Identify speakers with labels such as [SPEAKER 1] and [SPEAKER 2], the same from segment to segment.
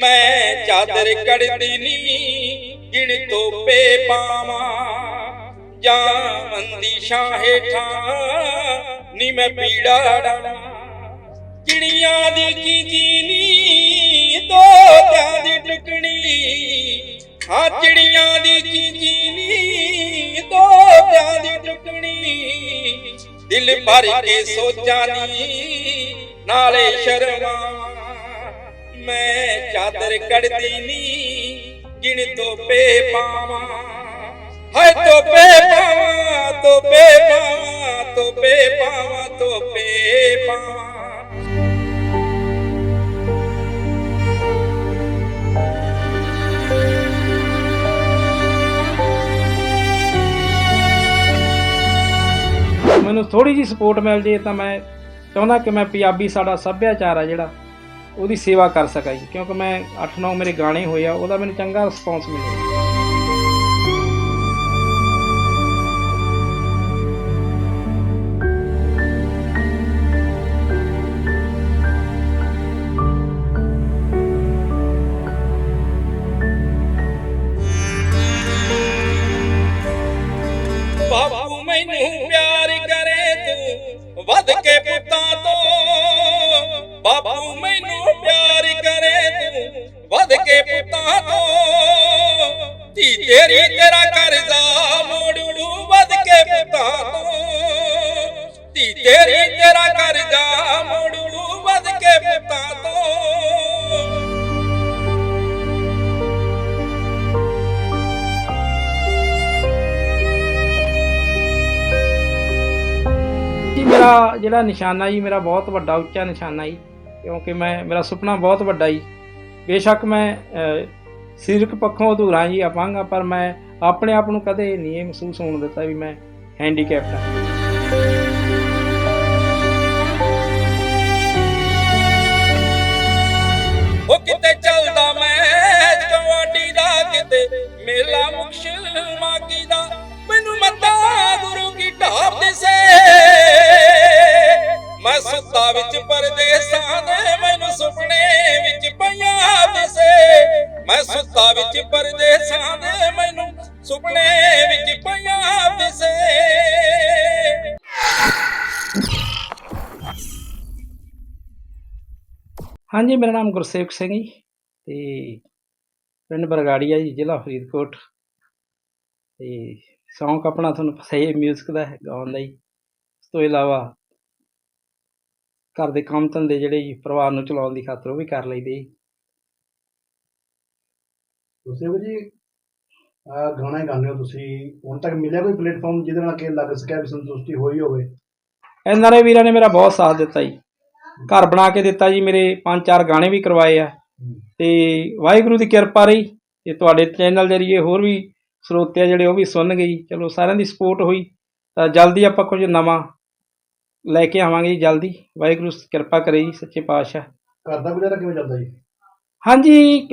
[SPEAKER 1] ਮੈਂ ਚਾਦਰ ਕੜਦੀ ਨੀ ਗਿਣ ਤੋਪੇ ਪਾਵਾਂ। ਜਾਂ ਮੰਦੀ ਛਾਂ ਹੇਠਾਂ ਨੀ ਮੈਂ ਪੀੜਾ ਡਾਵਾਂ। ਚਿੜੀਆਂ ਦੀ ਚੀਚੀਨੀ ਤੋਤਿਆਂ ਦੀ ਟੁਕਣੀ। ਹਾਂ, ਚਿੜੀਆਂ ਦੀ ਚੀਚੀਨੀ ਤੋਤਿਆਂ ਦੀ ਟੁਕਣੀ। ਦਿਲ ਭਰ ਕੇ ਸੋਚਾਂ ਦੀ, ਨਾਲੇ ਸ਼ਰਮਾਂ। ਮੈਂ ਚਾਦਰ ਕੜਦੀ ਨੀ, ਗਿਣ ਤੋਪੇ ਪਾਵਾਂ। ਹਾਏ ਤੋਪੇ ਪਾਵਾਂ ਤੋਪੇ ਪਾਵਾਂ ਤੋਪੇ ਪਾਵਾਂ ਤੋਪੇ ਪਾਵਾਂ।
[SPEAKER 2] ਮੈਨੂੰ ਥੋੜੀ ਜੀ ਸਪੋਰਟ ਮਿਲ ਜੇ ਤਾਂ ਮੈਂ ਚਾਹੁੰਦਾ ਕਿ ਮੈਂ ਪੰਜਾਬੀ ਸਾਡਾ ਸੱਭਿਆਚਾਰ ਆ ਜਿਹੜਾ। ਉਹਦੀ ਸੇਵਾ ਕਰ ਸਕਾਂ ਜੀ। ਕਿਉਂਕਿ ਮੈਂ 8-9 ਮੇਰੇ ਗਾਣੇ ਹੋਏ ਆ, ਉਹਦਾ ਮੈਨੂੰ ਚੰਗਾ ਰਿਸਪੌਂਸ ਮਿਲਿਆ।
[SPEAKER 1] ਮੋੜੂ ਵੱਧ ਕੇ ਪੁੱਤਾਂ ਤੋਂ।
[SPEAKER 2] ਜੀ ਮੇਰਾ ਜਿਹੜਾ ਨਿਸ਼ਾਨਾ ਜੀ ਮੇਰਾ ਬਹੁਤ ਵੱਡਾ ਉੱਚਾ ਨਿਸ਼ਾਨਾ ਜੀ ਕਿਉਂਕਿ ਮੈਂ ਮੇਰਾ ਸੁਪਨਾ ਬਹੁਤ ਵੱਡਾ ਜੀ। ਬੇਸ਼ੱਕ ਮੈਂ ਅਹ, ਸਰੀਰਕ ਪੱਖੋਂ ਅਧੂਰਾ ਜੀ ਅਪੰਗ ਪਰ ਮੈਂ ਆਪਣੇ ਆਪ ਨੂੰ ਕਦੇ ਨਹੀਂ ਇਹ ਮਹਿਸੂਸ ਹੋਣ ਦਿੱਤਾ ਵੀ ਮੈਂ ਹੈਂਡੀਕੈਪਟ ਹਾਂ।
[SPEAKER 1] ਮੇਲਾ ਮੁਕਸ਼ਲ ਮਾਗੀ ਦਾ, ਮੈਨੂੰ ਮੱਤਾ ਗੁਰੂ ਕੀ ਢਾਬ ਦਿਸੇ। ਮੈਂ ਸੁੱਤਾ ਵਿੱਚ ਪਰਦੇਸਾਂ ਦੇ ਮੈਨੂੰ ਸੁਪਨੇ ਵਿੱਚ ਪਈਆਂ ਦਿਸੇ। ਮੈਂ ਸੁੱਤਾ ਵਿੱਚ ਪਰਦੇਸਾਂ ਦੇ ਮੈਨੂੰ ਸੁਪਨੇ ਵਿੱਚ ਪਈਆਂ ਦਿਸੇ।
[SPEAKER 2] ਹਾਂਜੀ, ਮੇਰਾ ਨਾਮ ਗੁਰਸੇਵਕ ਸਿੰਘ ਜੀ ਤੇ ਪਿੰਡ ਬਰਗਾੜੀਆ ਜੀ ਜ਼ਿਲ੍ਹਾ ਫਰੀਦਕੋਟ। ਤੇ ਸ਼ੌਂਕ ਆਪਣਾ ਤੁਹਾਨੂੰ ਪਤਾ ਹੀ ਹੈ ਮਿਊਜ਼ਿਕ ਦਾ ਹੈ ਗਾਉਣ ਦਾ ਜੀ ਇਸ ਤੋਂ ਇਲਾਵਾ ਘਰ ਦੇ ਕੰਮ ਧੰਦੇ ਜਿਹੜੇ ਜੀ ਪਰਿਵਾਰ ਨੂੰ ਚਲਾਉਣ ਦੀ ਖਾਤਰ ਉਹ ਵੀ ਕਰ ਲਈਦੇ ਜੀ।
[SPEAKER 3] ਤੁਸੀਂ ਵੀ ਜੀ ਆਹ ਗਾਣਾ ਹੀ ਗਾਉਂਦੇ ਹੋ ਤੁਸੀਂ। ਹੁਣ ਤੱਕ ਮਿਲਿਆ ਕੋਈ ਪਲੇਟਫਾਰਮ ਜਿਹਦੇ ਨਾਲ ਕਿ ਲੱਗ ਸਕਿਆ ਵੀ ਸੰਤੁਸ਼ਟੀ ਹੋਈ ਹੋਵੇ?
[SPEAKER 2] ਐਨਆਰਏ ਵੀਰਾਂ ਨੇ ਮੇਰਾ ਬਹੁਤ ਸਾਥ ਦਿੱਤਾ ਜੀ। ਘਰ ਬਣਾ ਕੇ ਦਿੱਤਾ ਜੀ ਮੇਰੇ ਪੰਜ ਚਾਰ ਗਾਣੇ ਵੀ ਕਰਵਾਏ ਆ। ਤੇ ਵਾਹਿਗੁਰੂ ਦੀ ਕਿਰਪਾ ਰਹੀ ਤੇ ਤੁਹਾਡੇ ਚੈਨਲ ਜਰੀਏ ਹੋਰ ਵੀ ਸਰੋਤੇ ਆ ਜਿਹੜੇ ਉਹ ਵੀ ਸੁਣਨਗੇ ਜੀ। ਚਲੋ ਸਾਰਿਆਂ ਦੀ ਸਪੋਰਟ ਹੋਈ ਤਾਂ ਜਲਦੀ ਆਪਾਂ ਕੁਝ ਨਵਾਂ ਲੈ ਕੇ ਆਵਾਂਗੇ ਜਲਦੀ। ਵਾਹਿਗੁਰੂ ਕਿਰਪਾ ਕਰੇ ਜੀ ਸੱਚੇ ਪਾਤਸ਼ਾਹ।
[SPEAKER 3] ਘਰ ਦਾ ਗੁਜ਼ਾਰਾ ਕਿਵੇਂ ਚੱਲਦਾ ਜੀ?
[SPEAKER 2] ਹਾਂਜੀ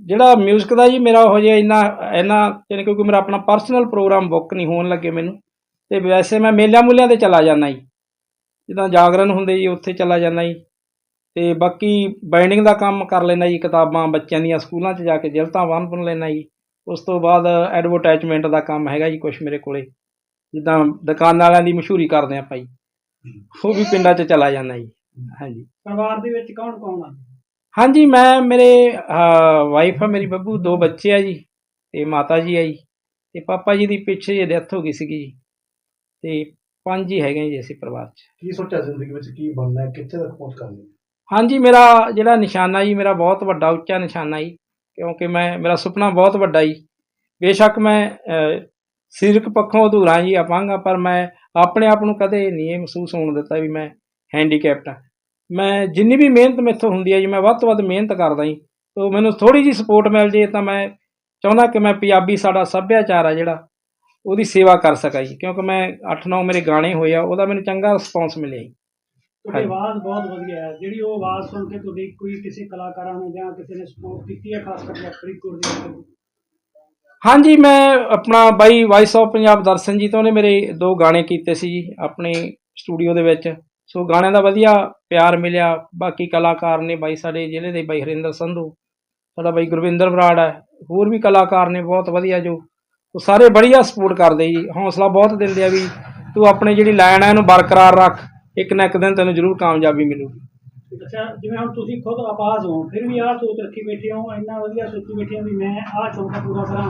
[SPEAKER 2] ਜਿਹੜਾ ਮਿਊਜ਼ਿਕ ਦਾ ਜੀ ਮੇਰਾ ਹੋ ਜੇ ਇੰਨਾ ਇੰਨਾ ਯਾਨੀ ਕਿਉਂਕਿ ਮੇਰਾ ਆਪਣਾ ਪਰਸਨਲ ਪ੍ਰੋਗਰਾਮ ਬੁੱਕ ਨਹੀਂ ਹੋਣ ਲੱਗੇ ਮੈਨੂੰ। ਤੇ ਵੈਸੇ ਮੈਂ ਮੇਲਿਆਂ ਮੂਲਿਆਂ ਤੇ ਚਲਾ ਜਾਂਦਾ ਜੀ। ਜਿੱਦਾਂ ਜਾਗਰਣ ਹੁੰਦੇ ਜੀ ਉੱਥੇ ਚਲਾ ਜਾਂਦਾ ਜੀ। ਤੇ ਬਾਕੀ ਬਾਈਂਡਿੰਗ ਦਾ ਕੰਮ ਕਰ ਲੈਂਦਾ ਜੀ ਕਿਤਾਬਾਂ ਬੱਚਿਆਂ ਦੀਆਂ ਸਕੂਲਾਂ 'ਚ ਜਾ ਕੇ ਜਿਲਤਾਂ ਬੰਨ ਬੁਣ ਲੈਂਦਾ ਜੀ। ਉਸ ਤੋਂ ਬਾਅਦ ਐਡਵਰਟਾਈਜ਼ਮੈਂਟ ਦਾ ਕੰਮ ਹੈਗਾ ਜੀ ਕੁਝ ਮੇਰੇ ਕੋਲੇ। ਜਿੱਦਾਂ ਦੁਕਾਨਾਂ ਵਾਲਿਆਂ ਦੀ ਮਸ਼ਹੂਰੀ ਕਰਦੇ ਆਪਾਂ ਜੀ। ਉਹ ਵੀ ਪਿੰਡਾਂ 'ਚ ਚਲਾ ਜਾਂਦਾ ਜੀ। ਹਾਂਜੀ।
[SPEAKER 4] ਪਰਿਵਾਰ ਦੇ ਵਿੱਚ ਕੌਣ ਕੌਣ ਆ?
[SPEAKER 2] ਹਾਂਜੀ ਮੈਂ ਮੇਰੇ ਵਾਈਫ ਆ ਮੇਰੀ ਬੱਬੂ ਦੋ ਬੱਚੇ ਆ ਜੀ ਤੇ ਮਾਤਾ ਜੀ ਆ ਜੀ ਤੇ ਪਾਪਾ ਜੀ ਦੀ ਪਿੱਛੇ ਜੇ ਡੈਥ ਹੋ ਗਈ ਸੀਗੀ ਜੀ। ਤੇ ਪੰਜ ਹੀ ਹੈਗੇ ਜੀ ਅਸੀਂ ਪਰਿਵਾਰ 'ਚ।
[SPEAKER 3] ਕੀ ਸੋਚਿਆ ਜ਼ਿੰਦਗੀ ਵਿੱਚ ਕੀ ਬਣਨਾ ਹੈ ਕਿੱਥੇ ਤੱਕ ਪਹੁੰਚ ਕਰਨੀ ਹੈ?
[SPEAKER 2] ਹਾਂਜੀ, ਮੇਰਾ ਜਿਹੜਾ ਨਿਸ਼ਾਨਾ ਜੀ, ਮੇਰਾ ਬਹੁਤ ਵੱਡਾ ਉੱਚਾ ਨਿਸ਼ਾਨਾ ਜੀ, ਕਿਉਂਕਿ ਮੈਂ, ਮੇਰਾ ਸੁਪਨਾ ਬਹੁਤ ਵੱਡਾ ਜੀ। ਬੇਸ਼ੱਕ ਮੈਂ ਸਰੀਰਕ ਪੱਖੋਂ ਅਧੂਰਾ ਜੀ ਅਪੰਗ, ਪਰ ਮੈਂ ਆਪਣੇ ਆਪ ਨੂੰ ਕਦੇ ਨਹੀਂ ਇਹ ਮਹਿਸੂਸ ਹੋਣ ਦਿੱਤਾ ਵੀ ਮੈਂ ਹੈਂਡੀਕੈਪਟ ਹਾਂ। ਮੈਂ ਜਿੰਨੀ ਵੀ ਮਿਹਨਤ ਮੇਥੋਂ ਹੁੰਦੀ ਹੈ ਜੀ, ਮੈਂ ਵੱਧ ਤੋਂ ਵੱਧ ਮਿਹਨਤ ਕਰਦਾ ਜੀ। ਤੋ ਮੈਨੂੰ ਥੋੜੀ ਜੀ ਸਪੋਰਟ ਮਿਲ ਜੇ ਤਾਂ ਮੈਂ ਚਾਹੁੰਦਾ ਕਿ ਮੈਂ ਪੰਜਾਬੀ ਸਾਡਾ ਸੱਭਿਆਚਾਰ ਆ ਜਿਹੜਾ, ਉਹਦੀ ਸੇਵਾ ਕਰ ਸਕਾਂ ਜੀ। ਕਿਉਂਕਿ ਮੈਂ 8-9 ਮੇਰੇ ਗਾਣੇ ਹੋਏ ਆ, ਉਹਦਾ ਮੈਨੂੰ ਚੰਗਾ ਰਿਸਪੌਂਸ ਮਿਲਿਆ ਜੀ।
[SPEAKER 4] ਤੁਹਾਡੀ। ਆਵਾਜ਼ ਬਹੁਤ ਵਧੀਆ ਹੈ। ਜਿਹੜੀ ਉਹ ਆਵਾਜ਼ ਸੁਣ ਕੇ ਤੁਹਾਡੀ ਕੋਈ ਕਿਸੇ ਕਲਾਕਾਰਾਂ ਨੇ ਜਾਂ ਕਿਸੇ ਨੇ ਸਪੋਰਟ ਕੀਤੀ ਹੈ ਖਾਸ ਕਰਕੇ ਫਰੀਦਕੋਟ ਦੇ
[SPEAKER 2] ਹਾਂਜੀ ਮੈਂ ਆਪਣਾ ਬਾਈ ਵਾਇਸ ਆਫ ਪੰਜਾਬ ਦਰਸ਼ਨ ਜੀ ਤੋਂ ਨੇ ਮੇਰੇ ਦੋ ਗਾਣੇ ਕੀਤੇ ਸੀ ਜੀ ਆਪਣੇ ਸਟੂਡੀਓ ਦੇ ਵਿੱਚ। ਸੋ ਗਾਣਿਆਂ ਦਾ ਵਧੀਆ ਪਿਆਰ ਮਿਲਿਆ। ਬਾਕੀ ਕਲਾਕਾਰ ਨੇ ਬਾਈ ਸਾਡੇ ਜ਼ਿਲ੍ਹੇ ਦੇ ਬਾਈ ਹਰਿੰਦਰ ਸੰਧੂ
[SPEAKER 5] ਸਾਡਾ ਬਾਈ ਗੁਰਵਿੰਦਰ ਬਰਾੜ ਹੈ। ਹੋਰ ਵੀ ਕਲਾਕਾਰ ਨੇ ਬਹੁਤ ਵਧੀਆ ਜੋ ਉਹ ਸਾਰੇ ਬੜੀਆ ਸਪੋਰਟ ਕਰਦੇ ਜੀ। ਹੌਸਲਾ ਬਹੁਤ ਦਿੰਦੇ ਆ ਵੀ ਤੂੰ ਆਪਣੀ ਜਿਹੜੀ ਲਾਈਨ ਹੈ ਇਹਨੂੰ ਬਰਕਰਾਰ ਰੱਖ। ਇੱਕ ਨਾ ਇੱਕ ਦਿਨ ਤੈਨੂੰ ਜ਼ਰੂਰ ਕਾਮਯਾਬੀ ਮਿਲੂਗੀ।
[SPEAKER 4] ਅੱਛਾ ਜਿਵੇਂ ਹੁਣ ਤੁਸੀਂ ਖੁਦ ਆਵਾਜ਼ ਹੋ ਫਿਰ ਵੀ ਆਹ ਸੋਚ ਰੱਖੀ ਬੈਠੇ ਹੋ ਇੰਨਾ ਵਧੀਆ ਸੋਚੀ ਬੈਠੇ ਹੋ ਵੀ ਮੈਂ ਆਹ ਸ਼ੌਕ ਪੂਰਾ ਕਰਾਂ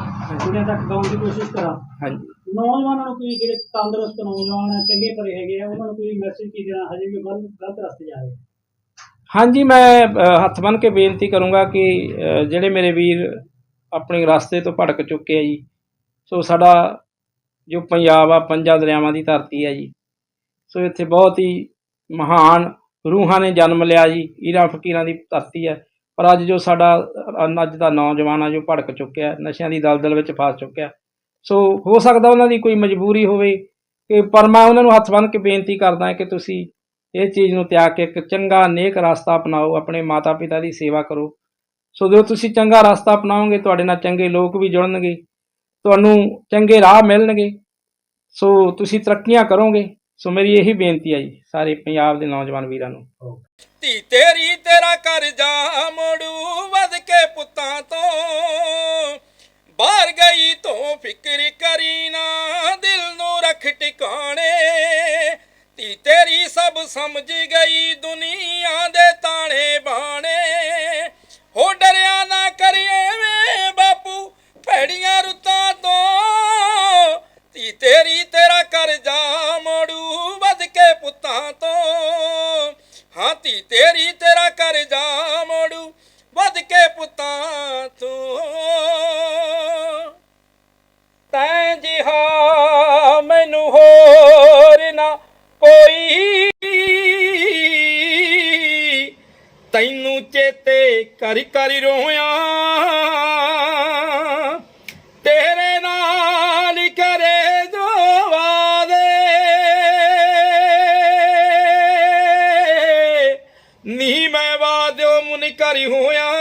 [SPEAKER 4] ਦੁਨੀਆ ਤੱਕ ਗਾਉਣ ਦੀ ਕੋਸ਼ਿਸ਼ ਕਰਾਂ।
[SPEAKER 5] ਹਾਂਜੀ।
[SPEAKER 4] ਨੌਜਵਾਨਾਂ ਨੂੰ ਕੋਈ ਜਿਹੜੇ ਤੰਦਰੁਸਤ ਨੌਜਵਾਨ ਆ ਚੰਗੇ ਭਰੇ ਹੈਗੇ ਆ ਉਹਨਾਂ ਨੂੰ ਕੋਈ ਮੈਸੇਜ ਕੀ ਦੇਣਾ? ਹਜੇ ਵੀ ਗਲਤ ਗਲਤ ਰਸਤੇ ਜਾ ਰਹੇ ਆ?
[SPEAKER 5] ਹਾਂਜੀ ਮੈਂ ਹੱਥ ਬੰਨ੍ਹ ਕੇ ਬੇਨਤੀ ਕਰੂੰਗਾ ਕਿ ਜਿਹੜੇ ਮੇਰੇ ਵੀਰ ਆਪਣੇ ਰਸਤੇ ਤੋਂ ਭਟਕ ਚੁੱਕੇ ਆ ਜੀ ਸੋ ਸਾਡਾ ਜੋ ਪੰਜਾਬ ਆ ਪੰਜਾਂ ਦਰਿਆਵਾਂ ਦੀ ਧਰਤੀ ਹੈ ਜੀ ਸੋ ਇੱਥੇ ਬਹੁਤ ਹੀ ਮਹਾਨ ਰੂਹਾਂ ਨੇ ਜਨਮ ਲਿਆ ਜੀ, ਈਰਾਂ ਫਕੀਰਾਂ ਦੀ ਧਰਤੀ ਹੈ। ਪਰ ਅੱਜ ਜੋ ਸਾਡਾ ਅੱਜ ਦਾ ਨੌਜਵਾਨ ਆ ਜੋ ਭੜਕ ਚੁੱਕਿਆ, ਨਸ਼ਿਆਂ ਦੀ ਦਲਦਲ ਵਿੱਚ ਫਸ ਚੁੱਕਿਆ। ਸੋ ਹੋ ਸਕਦਾ ਉਹਨਾਂ ਦੀ ਕੋਈ ਮਜਬੂਰੀ ਹੋਵੇ ਕਿ, ਪਰ ਮੈਂ ਉਹਨਾਂ ਨੂੰ ਹੱਥ ਬੰਨ੍ਹ ਕੇ ਬੇਨਤੀ ਕਰਦਾ ਕਿ ਤੁਸੀਂ ਇਹ ਚੀਜ਼ ਨੂੰ ਤਿਆਗ ਕੇ ਇੱਕ ਚੰਗਾ, ਨੇਕ ਰਸਤਾ ਅਪਣਾਓ, ਆਪਣੇ ਮਾਤਾ ਪਿਤਾ ਦੀ ਸੇਵਾ ਕਰੋ। ਸੋ ਜਦੋਂ ਤੁਸੀਂ ਚੰਗਾ ਰਸਤਾ ਅਪਣਾਓਗੇ, ਤੁਹਾਡੇ ਨਾਲ ਚੰਗੇ ਲੋਕ ਵੀ ਜੁੜਨਗੇ, ਤੁਹਾਨੂੰ ਚੰਗੇ ਰਾਹ ਮਿਲਣਗੇ। ਸੋ ਤੁਸੀਂ ਤਰੱਕੀਆਂ ਕਰੋਗੇ। ਸੋ ਮੇਰੀ ਇਹੀ ਬੇਨਤੀ ਹੈ ਜੀ, ਸਾਰੇ ਪੰਜਾਬ ਦੇ ਨੌਜਵਾਨ ਵੀਰਾਂ ਨੂੰ।
[SPEAKER 2] ਧੀ ਤੇਰੀ ਤੇਰਾ ਕਰਜ਼ਾ ਮੋੜੂ, ਵਧ ਕੇ ਪੁੱਤਾਂ ਤੋਂ। ਬਾਹਰ ਗਈ ਤੂੰ ਫਿਕਰ ਕਰੀ ਨਾ, ਦਿਲ ਨੂੰ ਰੱਖ ਟਿਕਾਣੇ। ਧੀ ਤੇਰੀ ਸਭ ਸਮਝ ਗਈ ਦੁਨੀਆ ਦੇ ਤਾਣੇ ਬਾਣੇ ਕਰ ਕਰ ਰੋਇਆ ਤੇਰੇ ਨਾਲ ਕਰੇ ਜੋ ਵਾਦੇ ਨੀ ਮੈਂ ਵਾਦਿਓ ਮੁਨਕਰ ਹੋਇਆ।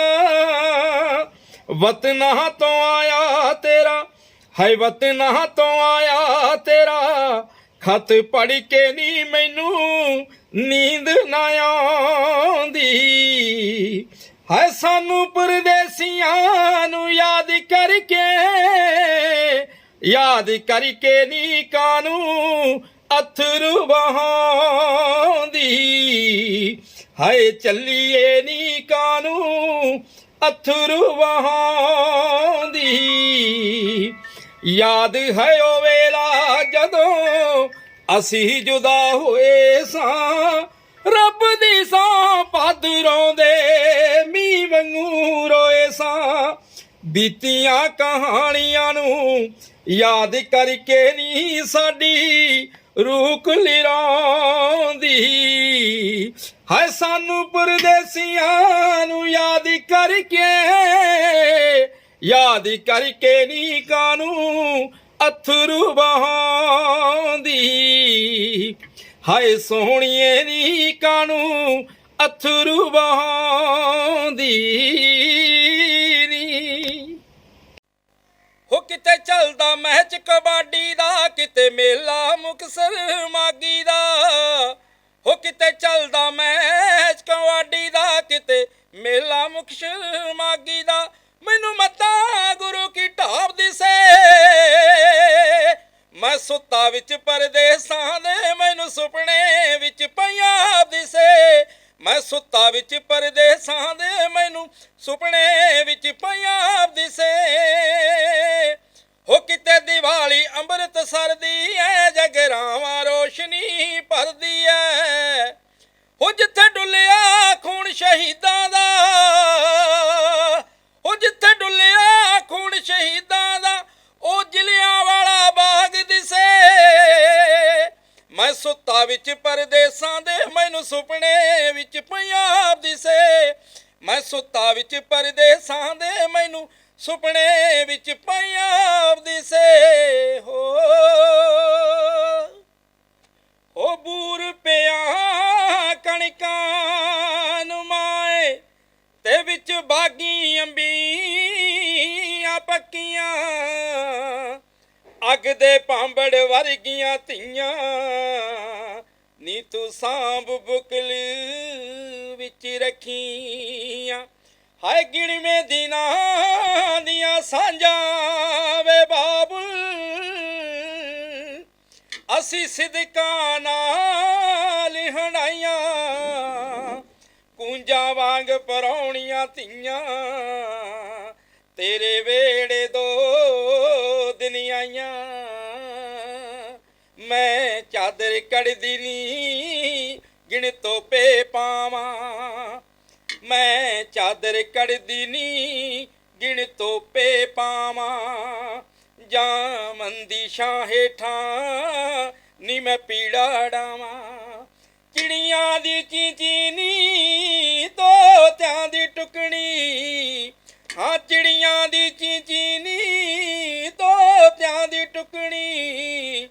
[SPEAKER 2] ਵਤਨਾ ਤੋਂ ਆਇਆ ਤੇਰਾ। ਹੈ ਵਤਨਾ ਤੋਂ ਆਇਆ ਤੇਰਾ। ਖਤ ਪੜ ਕੇ ਨੀ ਮੈਨੂੰ ਨੀਂਦ ਨਾ ਆਉਂਦੀ। ਹੈ ਸਾਨੂੰ ਪਰਦੇਸੀਆਂ ਨੂੰ ਯਾਦ ਕਰਕੇ ਯਾਦ ਕਰਕੇ ਨੀ ਕਾਨੂੰ ਅਥਰੂ ਵਹਾਉਂਦੀ। ਹਾਏ ਚੱਲੀਏ ਨੀ ਕਾਨੂੰ ਅਥਰੂ ਵਹਾਉਂਦੀ। ਯਾਦ ਹੈ ਉਹ ਵੇਲਾ ਜਦੋਂ ਅਸੀਂ ਜੁਦਾ ਹੋਏ ਸਾਂ, ਰੱਬ ਦੀ ਸਾਂ ਪਾਦਰੋਂ ਦੇ ਬੀਤੀਆਂ ਕਹਾਣੀਆਂ ਨੂੰ ਯਾਦ ਕਰਕੇ ਨਹੀਂ ਸਾਡੀ ਰੂਹ ਲਿਰਾਉਂਦੀ। ਹਾਏ ਸਾਨੂੰ ਪਰਦੇਸੀਆਂ ਨੂੰ ਯਾਦ ਕਰਕੇ ਯਾਦ ਕਰਕੇ ਨੀ ਕਾਨੂੰ ਅਥਰੂ ਬਹਾਉਂਦੀ ਹਾਏ ਸੋਹਣੀਏ ਨੀ ਕਾਨੂੰ ਅਥਰੂ ਬਹਾਉਂਦੀ ਕਿਤੇ ਚੱਲਦਾ ਮਹਿਚ ਕਬਾਡੀ ਦਾ, ਕਿਤੇ ਮੇਲਾ ਮੁਕਸਰ ਮਾਗੀ ਦਾ। ਹੋ ਕਿਤੇ ਚੱਲਦਾ ਮੈਚ ਕਬਾਡੀ ਦਾ, ਕਿਤੇ ਮੇਲਾ ਮੁਕਸਰ ਮਾਗੀ ਦਾ। ਮੈਨੂੰ ਮਤਾ ਗੁਰੂ ਕੀ ਢਾਬ ਦਿਸੇ ਮੈਂ ਸੁੱਤਾ ਵਿੱਚ ਪਰਦੇਸਾਂ ਦੇ, ਮੈਨੂੰ ਸੁਪਨੇ ਵਿੱਚ ਪੰਜਾਬ ਦਿਸੇ ਮੈਂ ਸੁੱਤਾ ਵਿੱਚ ਪਰਦੇਸਾਂ ਦੇ, ਮੈਨੂੰ ਸੁਪਨੇ ਵਿੱਚ ਪੰਜਾਬ ਦਿਸੇ ਹੋ ਕਿਤੇ ਦੀਵਾਲੀ ਅੰਮ੍ਰਿਤਸਰ ਦੀ ਐ ਜਗਰਾਵਾਂ ਰੋਸ਼ਨੀ ਭਰਦੀ ਐ। ਹੋ ਜਿੱਥੇ ਡੁੱਲਿਆ ਖੂਨ ਸ਼ਹੀਦਾਂ ਦਾ ਅੱਗ ਦੇ ਭਾਂਬੜ ਵਰਗੀਆਂ ਧੀਆਂ। ਨੀ ਤੂੰ ਸਾਂਭ ਬੁਕਲ ਵਿੱਚ ਰੱਖੀਆਂ। ਹਾਏ ਗਿਣਵੇਂ ਦਿਨਾਂ ਦੀਆਂ ਸਾਂਝਾਂ ਵੇ ਬਾਬੁਲ। ਅਸੀਂ ਸਿਦਕਾਂ ਨਾਲ ਹਣਾਈਆਂ ਕੂੰਜਾਂ ਵਾਂਗ ਪਰੌਣੀਆਂ ਧੀਆਂ। ਤੇਰੇ ਵੇੜੇ ਚਾਦਰ ਕੜਦੀ ਨੀ, ਗਿਣ ਤੋਪੇ ਪਾਵਾਂ। ਮੈਂ ਚਾਦਰ ਕੜਦੀ ਨੀ, ਗਿਣ ਤੋਪੇ ਪਾਵਾਂ। ਜਾਂ ਮੰਦੀ ਛਾਂ ਹੇਠਾਂ ਨੀ ਮੈਂ ਪੀੜਾ ਡਾਵਾਂ। ਚਿੜੀਆਂ ਦੀ ਚੀਚੀ ਨੀ, ਤੋਤਿਆਂ ਦੀ ਟੁਕਣੀ। ਹਾਂ, ਚਿੜੀਆਂ ਦੀ ਚੀਚੀ ਨੀ, ਤੋਤਿਆਂ ਦੀ ਟੁਕਣੀ।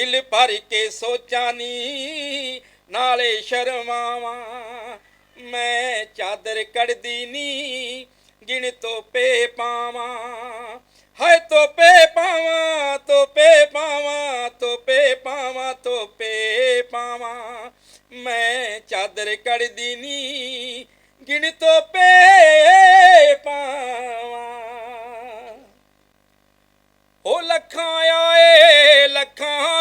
[SPEAKER 2] ਦਿਲ ਭਰ ਕੇ ਸੋਚਾਂ ਨੀ, ਨਾਲੇ ਸ਼ਰਮਾਵਾਂ। ਮੈਂ ਚਾਦਰ ਕੱਢਦੀ ਨੀ, ਗਿਣ ਤੋਪੇ ਪਾਵਾਂ। ਹਾਏ ਤੋਪੇ ਪਾਵਾਂ ਤੋਪੇ ਪਾਵਾਂ ਤੋਪੇ ਪਾਵਾਂ ਤੋਪੇ ਪਾਵਾਂ। ਮੈਂ ਚਾਦਰ ਕੱਢਦੀ ਨੀ, ਗਿਣ ਤੋਪੇ ਪਾਵਾਂ। ਉਹ ਲੱਖਾਂ ਆਏ, ਲੱਖਾਂ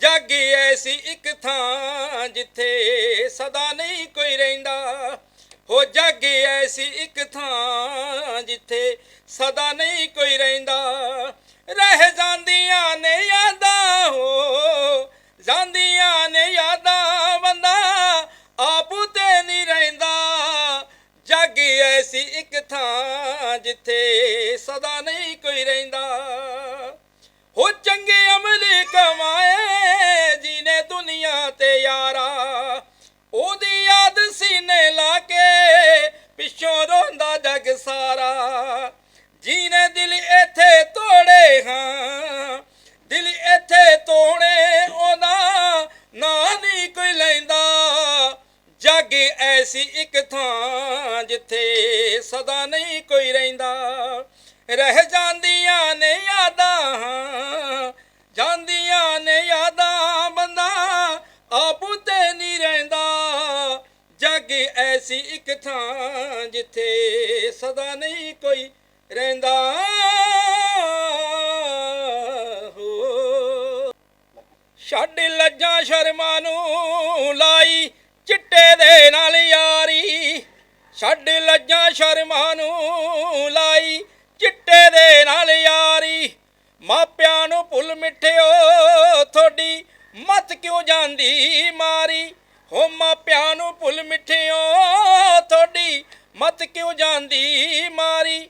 [SPEAKER 2] ਜੱਗ ਐਸੀ ਇੱਕ ਥਾਂ ਜਿੱਥੇ ਸਦਾ ਨਹੀਂ ਕੋਈ ਰਹਿੰਦਾ। ਹੋ ਜੱਗ ਐਸੀ ਇੱਕ ਥਾਂ ਜਿੱਥੇ ਸਦਾ ਨਹੀਂ ਕੋਈ ਰਹਿੰਦਾ। ਰਹਿ ਜਾਂਦੀਆਂ ਨੇ ਯਾਦਾਂ, ਹੋ ਜਾਂਦੀਆਂ ਨੇ ਯਾਦਾਂ, ਬੰਦਾ ਆਪ ਤੇ ਨਹੀਂ ਰਹਿੰਦਾ। ਜੱਗ ਐਸੀ ਇੱਕ ਥਾਂ ਜਿੱਥੇ ਸਦਾ ਨਹੀਂ ਕੋਈ ਰਹਿੰਦਾ। ਹੋ ਚੰਗੇ ਅਮਲ ਕਮਾਏ ਜੀਨੇ ਦੁਨੀਆ ਤੇ ਯਾਰਾ। ਉਹਦੀ ਯਾਦ ਸੀਨੇ ਲਾ ਕੇ ਪਿੱਛੋਂ ਰੋਂਦਾ ਜਗ ਸਾਰਾ। ਜੀਨੇ ਦਿਲ ਇੱਥੇ ਤੋੜੇ ਹਾਂ, ਦਿਲ ਇੱਥੇ ਤੋੜੇ, ਉਹਦਾ ਨਾਂ ਨਹੀਂ ਕੋਈ ਲੈਂਦਾ। ਜੱਗ ਐਸੀ ਇੱਕ ਥਾਂ ਜਿੱਥੇ ਸਦਾ ਨਹੀਂ ਕੋਈ ਰਹਿੰਦਾ। ਰਹਿ ਜਾਂਦੀਆਂ ਨੇ ਯਾਦਾਂ, ਜਾਂਦੀਆਂ ਨੇ ਯਾਦਾਂ, ਬੰਦਾ ਆਪੂ ਤੇ ਨਹੀਂ ਰਹਿੰਦਾ। ਜੱਗ ਐਸੀ ਇੱਕ ਥਾਂ ਜਿੱਥੇ ਸਦਾ ਨਹੀਂ ਕੋਈ ਰਹਿੰਦਾ। ਹੋ। ਛੱਡ ਲੱਜਾਂ ਸ਼ਰਮਾਂ ਨੂੰ ਲਾਈ ਚਿੱਟੇ ਦੇ ਨਾਲ ਯਾਰੀ। ਛੱਡ ਲੱਜਾਂ ਸ਼ਰਮਾਂ ਨੂੰ ਲਾਈ ਚਿੱਟੇ ਦੇ ਨਾਲ ਯਾਰੀ, ਮਾਪਿਆਂ ਨੂੰ ਭੁੱਲ ਮਿੱਠਿਓ ਥੋੜੀ ਮਤ ਕਿਉਂ ਜਾਂਦੀ ਮਾਰੀ? ਹੋ ਮਾਪਿਆਂ ਨੂੰ ਭੁੱਲ ਮਿੱਠਿਓ ਥੋੜੀ ਮਤ ਕਿਉਂ ਜਾਂਦੀ ਮਾਰੀ?